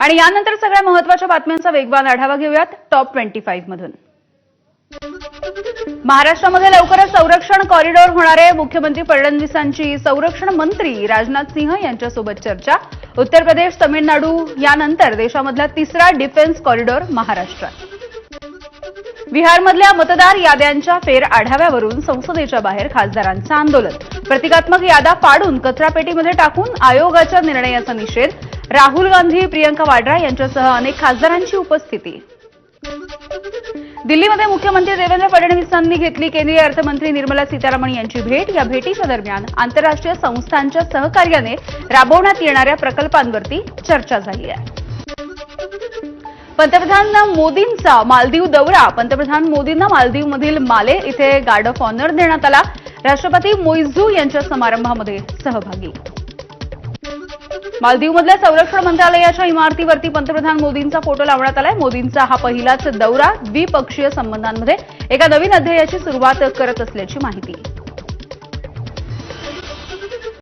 आणि यानंतर सगळ्या महत्त्वाच्या बातम्यांचा वेगवान आढावा घेऊयात टॉप ट्वेंटी फाईव्ह मधून. महाराष्ट्रामध्ये लवकरच संरक्षण कॉरिडॉर होणार आहे. मुख्यमंत्री फडणवीसांची संरक्षण मंत्री राजनाथ सिंह यांच्यासोबत चर्चा. उत्तर प्रदेश तमिळनाडू यानंतर देशामधला तिसरा डिफेन्स कॉरिडॉर महाराष्ट्रात. बिहारमधल्या मतदार याद्यांच्या फेर आढाव्यावरून संसदेच्या बाहेर खासदारांचं आंदोलन. प्रतिकात्मक यादा पाडून कचरापेटीमध्ये टाकून आयोगाच्या निर्णयाचा निषेध. राहुल गांधी प्रियंका वाड्रा यांच्यासह अनेक खासदारांची उपस्थिती. दिल्लीमध्ये मुख्यमंत्री देवेंद्र फडणवीसांनी घेतली केंद्रीय अर्थमंत्री निर्मला सीतारामन यांची भेट. या भेटीच्या दरम्यान आंतरराष्ट्रीय संस्थांच्या सहकार्याने राबवण्यात येणाऱ्या प्रकल्पांवरती चर्चा झाली आहे. पंतप्रधान मोदींचा मालदीव दौरा. पंतप्रधान मोदींना मालदीवमधील माले इथे गार्ड ऑफ ऑनर देण्यात आला. राष्ट्रपती मोइझू यांच्या समारंभामध्ये सहभागी. मालदीवमधल्या संरक्षण मंत्रालयाच्या इमारतीवरती पंतप्रधान मोदींचा फोटो लावण्यात आलाय. मोदींचा हा पहिलाच दौरा द्विपक्षीय संबंधांमध्ये एका नवीन अध्यायाची सुरुवात करत असल्याची माहिती.